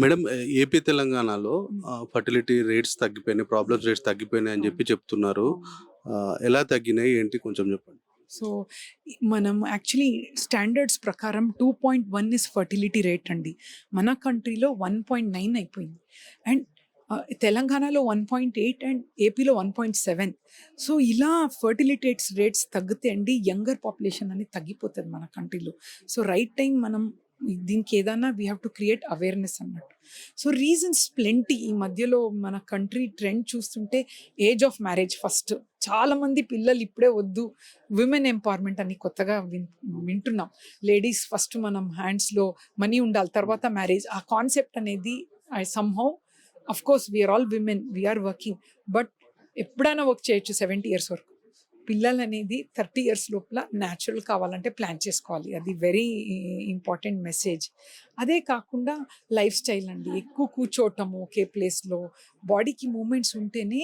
Madam AP తెలంగాణలో fertility rates తగ్గిపోయినాయి problems rates తగ్గిపోయినాయి అని చెప్పి చెప్తున్నారు. ఎలా తగ్గినాయి? ఏంటి? కొంచెం చెప్పండి. సో మనం యాక్చువల్లీ స్టాండర్డ్స్ ప్రకారం two point one is fertility rate అండి. మన కంట్రీలో వన్ పాయింట్ నైన్ అయిపోయింది. అండ్ తెలంగాణలో వన్ పాయింట్ ఎయిట్ అండ్ ఏపీలో వన్ పాయింట్ సెవెన్. సో ఇలా ఫర్టిలిటేట్స్ రేట్స్ తగ్గితే అండి యంగర్ పాపులేషన్ అనేది తగ్గిపోతుంది మన కంట్రీలో. సో రైట్ టైం మనం దీనికి ఏదైనా we have to create awareness అన్నట్టు. సో రీజన్స్ ప్లెంటీ ఈ మధ్యలో మన కంట్రీ ట్రెండ్ చూస్తుంటే ఏజ్ ఆఫ్ మ్యారేజ్ ఫస్ట్ చాలామంది పిల్లలు ఇప్పుడే వద్దు విమెన్ ఎంపవర్మెంట్ అని కొత్తగా విన్ వింటున్నాం. లేడీస్ ఫస్ట్ మనం హ్యాండ్స్లో మనీ ఉండాలి తర్వాత మ్యారేజ్ ఆ కాన్సెప్ట్ అనేది I somehow of course we are all women we are working but ఎప్పుడైనా వర్క్ చేయొచ్చు సెవెంటీ ఇయర్స్ వరకు. పిల్లలు అనేది థర్టీ ఇయర్స్ లోపల న్యాచురల్ కావాలంటే ప్లాన్ చేసుకోవాలి. అది వెరీ ఇంపార్టెంట్ మెసేజ్ అదే కాకుండా లైఫ్ స్టైల్ అండి. ఎక్కువ కూర్చోవటము ఒకే ప్లేస్లో బాడీకి మూమెంట్స్ ఉంటేనే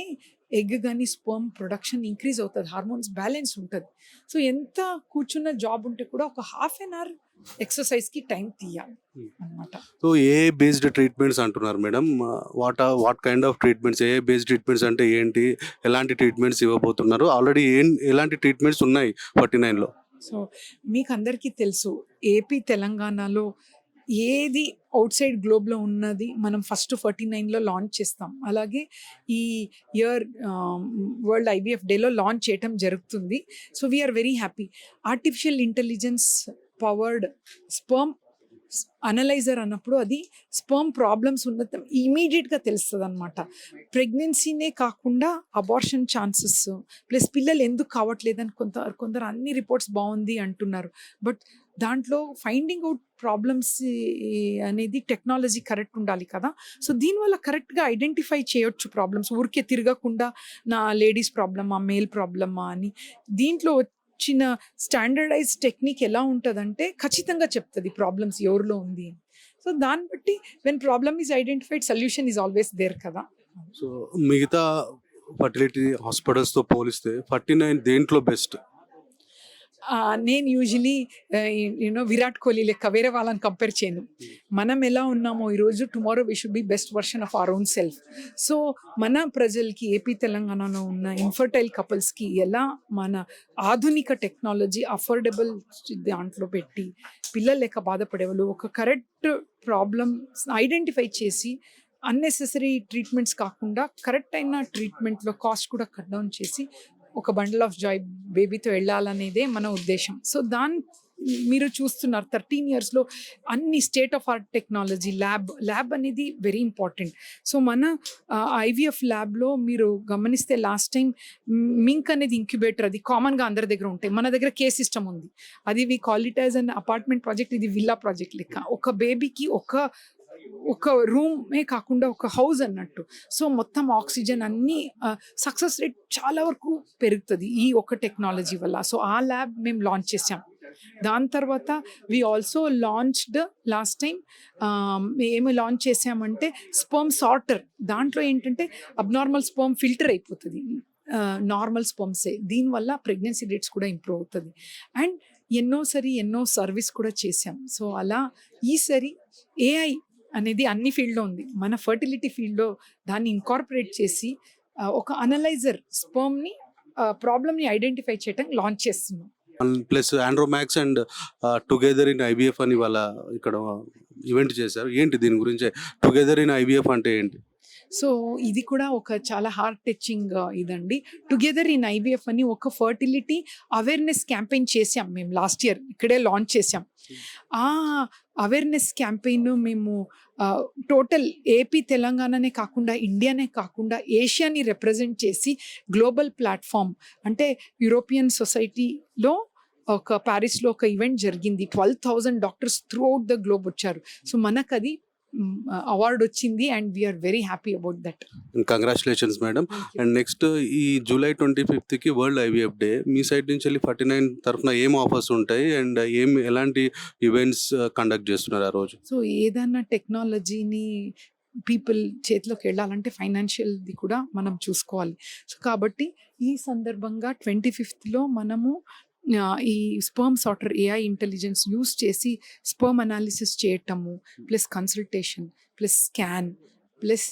ఎగ్ కానీ స్పర్మ్ ప్రొడక్షన్ ఇంక్రీజ్ అవుతుంది. హార్మోన్స్ బ్యాలెన్స్ ఉంటుంది. సో ఎంత కూర్చున్న జాబ్ ఉంటే కూడా ఒక హాఫ్ అన్ అవర్ ఎక్సర్సైజ్కి టైం తీయాలి Hmm. అనమాట సో ఏ బేస్డ్ ట్రీట్మెంట్స్ అంటున్నారు madam? What what kind of treatments A based treatments అంటే ఏంటి? ఎలాంటి ట్రీట్మెంట్స్ ఇవ్వబోతున్నారు? ఆల్రెడీ ఏం ఎలాంటి ట్రీట్మెంట్స్ ఉన్నాయి ఫార్టీ నైన్లో? సో మీకు అందరికీ తెలుసు ఏపీ తెలంగాణలో ఏది అవుట్ సైడ్ గ్లోబ్లో ఉన్నది మనం ఫస్ట్ ఫార్టీ నైన్లో లాంచ్ చేస్తాం. అలాగే ఈ ఇయర్ వరల్డ్ ఐబిఎఫ్ డేలో లాంచ్ చేయటం జరుగుతుంది. So we are very happy artificial intelligence powered sperm analyser అన్నప్పుడు అది స్పర్మ్ ప్రాబ్లమ్స్ ఉన్న ఇమీడియట్గా తెలుస్తుంది అనమాట ప్రెగ్నెన్సీనే కాకుండా అబార్షన్ ఛాన్సెస్ ప్లస్ పిల్లలు ఎందుకు కావట్లేదని కొంత కొందరు అన్ని రిపోర్ట్స్ బాగుంది అంటున్నారు. బట్ దాంట్లో ఫైండింగ్ అవుట్ ప్రాబ్లమ్స్ అనేది టెక్నాలజీ కరెక్ట్ ఉండాలి కదా. సో దీనివల్ల కరెక్ట్గా ఐడెంటిఫై చేయొచ్చు ప్రాబ్లమ్స్. ఊరికే తిరగకుండా నా లేడీస్ ప్రాబ్లమా మేల్ ప్రాబ్లమా అని. దీంట్లో వచ్చిన స్టాండర్డైజ్ టెక్నిక్ ఎలా ఉంటుందంటే ఖచ్చితంగా చెప్తుంది ప్రాబ్లమ్స్ ఎవరిలో ఉంది అని. సో దాన్ని బట్టి when problem is identified solution is always there కదా. సో మిగతా ఫర్టిలిటీ హాస్పిటల్స్తో పోలిస్తే ఫార్టీ నైన్ దేంట్లో బెస్ట్ నేను usually you know Virat Kohli లెక్క వేరే వాళ్ళని కంపేర్ చేయను. మనం ఎలా ఉన్నామో ఈరోజు tomorrow we should be best version of our own self. So మన ప్రజలకి ఏపీ తెలంగాణలో ఉన్న ఇన్ఫర్టైల్ కపుల్స్కి ఎలా మన ఆధునిక టెక్నాలజీ అఫోర్డబుల్ దాంట్లో పెట్టి పిల్లలు లెక్క బాధపడేవాళ్ళు ఒక కరెక్ట్ ప్రాబ్లమ్స్ ఐడెంటిఫై చేసి అన్నెసెసరీ ట్రీట్మెంట్స్ కాకుండా కరెక్ట్ అయిన ట్రీట్మెంట్లో కాస్ట్ కూడా కట్ డౌన్ చేసి ఒక బండల్ ఆఫ్ జాయ్ బేబీతో వెళ్ళాలనేదే మన ఉద్దేశం. సో దాని మీరు చూస్తున్నారు థర్టీన్ ఇయర్స్లో అన్ని state of art technology lab lab అనేది వెరీ ఇంపార్టెంట్ సో మన ఐవీఎఫ్ ల్యాబ్లో మీరు గమనిస్తే లాస్ట్ టైం మింక్ అనేది ఇంక్యుబేటర్ అది కామన్గా అందరి దగ్గర ఉంటాయి. మన దగ్గర కే సిస్టమ్ ఉంది. అది we qualitize as an apartment project ఇది విల్లా ప్రాజెక్ట్ లెక్క. ఒక బేబీకి ఒక ఒక రూమే కాకుండా ఒక హౌస్ అన్నట్టు. సో మొత్తం ఆక్సిజన్ అన్ని సక్సెస్ రేట్ చాలా వరకు పెరుగుతుంది ఈ ఒక టెక్నాలజీ వల్ల. సో ఆ ల్యాబ్ మేము లాంచ్ చేసాం. దాని తర్వాత we also launched last time ఏమి లాంచ్ చేసామంటే స్పర్మ్ సార్టర్. దాంట్లో ఏంటంటే అబ్నార్మల్ స్పర్మ్ ఫిల్టర్ అయిపోతుంది. నార్మల్ స్పర్మ్సే దీనివల్ల ప్రెగ్నెన్సీ రేట్స్ కూడా ఇంప్రూవ్ అవుతుంది. అండ్ ఎన్నోసారి ఎన్నో సర్వీస్ కూడా చేసాం. సో అలా ఈసారి ఏఐ అనేది అన్ని ఫీల్డ్లో ఉంది. మన ఫర్టిలిటీ ఫీల్డ్లో దాన్ని ఇన్కార్పొరేట్ చేసి ఒక అనలైజర్ స్పర్మ్ని ప్రాబ్లమ్ని ఐడెంటిఫై చేయడం లాంచ్ చేస్తున్నాం. Plus Andromax and together in IVF అని వాళ్ళ ఇక్కడ ఈవెంట్ చేశారు. ఏంటి దీని గురించి? టుగెదర్ ఇన్ ఐబిఎఫ్ అంటే ఏంటి? సో ఇది కూడా ఒక చాలా హార్ట్ టచింగ్ uh, ఇదండి. టుగెదర్ ఇన్ ఐబిఎఫ్ అని ఒక ఫర్టిలిటీ అవేర్నెస్ క్యాంపెయిన్ చేసాం మేము లాస్ట్ ఇయర్ ఇక్కడే లాంచ్ చేసాం ఆ అవేర్నెస్ క్యాంపెయిన్ మేము uh, టోటల్ ఏపీ తెలంగాణనే కాకుండా ఇండియానే కాకుండా ఏషియాని రిప్రజెంట్ చేసి గ్లోబల్ ప్లాట్ఫామ్ అంటే యూరోపియన్ సొసైటీలో ఒక ప్యారిస్లో ఒక ఈవెంట్ జరిగింది. Twelve thousand doctors throughout the globe వచ్చారు. సో మనకు అది అవార్డు వచ్చింది and we're very happy about that congratulations madam and next ఈ జూలై ట్వంటీ ఫిఫ్త్కి వరల్డ్ ఐవీఎఫ్ డే మీ సైడ్ నుంచి వెళ్ళి ఫార్టీ నైన్ తరఫున ఏం ఆఫర్స్ ఉంటాయి? అండ్ ఏం ఎలాంటి ఈవెంట్స్ కండక్ట్ చేస్తున్నారు ఆ రోజు? సో ఏదన్నా టెక్నాలజీని పీపుల్ చేతిలోకి వెళ్ళాలంటే ఫైనాన్షియల్ది కూడా మనం చూసుకోవాలి. సో కాబట్టి ఈ సందర్భంగా ట్వంటీ ఫిఫ్త్లో మనము ఈ sperm sorter AI intelligence use చేసి స్పర్మ్ అనాలిసిస్ చేయటము plus consultation plus scan plus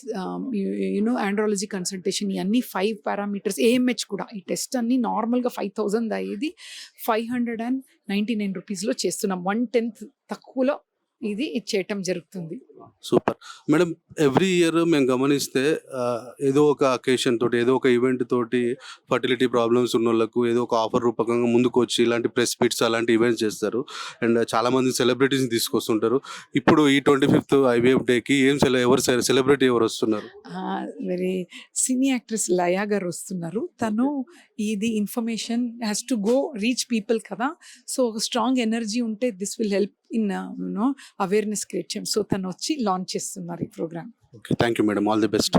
you know andrology consultation ఇవన్నీ ఫైవ్ పారామీటర్స్ ఏఎంహెచ్ కూడా. ఈ టెస్ట్ అన్ని నార్మల్గా ఫైవ్ థౌజండ్ అయ్యేది five hundred and ninety nine రూపీస్లో చేస్తున్నాం. వన్ టెన్త్ తక్కువలో ఇది ఇది చేయటం జరుగుతుంది. సూపర్. మేడం ఎవ్రీ ఇయర్ మేము గమనిస్తే ఏదో ఒక అకేషన్ తోటి ఏదో ఒక ఈవెంట్ తోటి ఫర్టిలిటీ ప్రాబ్లమ్స్ ఉన్న వాళ్ళకు ఏదో ఒక ఆఫర్ రూపకంగా ముందుకు వచ్చి ఇలాంటి ప్రెస్ మీట్స్ అలాంటి ఈవెంట్స్ చేస్తారు. అండ్ చాలా మంది సెలబ్రిటీస్ తీసుకొస్తుంటారు. ఇప్పుడు ఈ ట్వంటీ ఫిఫ్త్ ఐవీఎఫ్ డేకి ఏం సెల ఎవరు సెలబ్రిటీ ఎవరు వస్తున్నారు? వెరీ సినీ యాక్ట్రెస్ లయా గారు వస్తున్నారు. తను ఇది information has to go reach people కదా. సో ఒక స్ట్రాంగ్ ఎనర్జీ ఉంటే this will help in you know awareness create చేయం సో తను వచ్చి లాంచ్ చేస్తున్నారు ఈ programme okay thank you madam all the best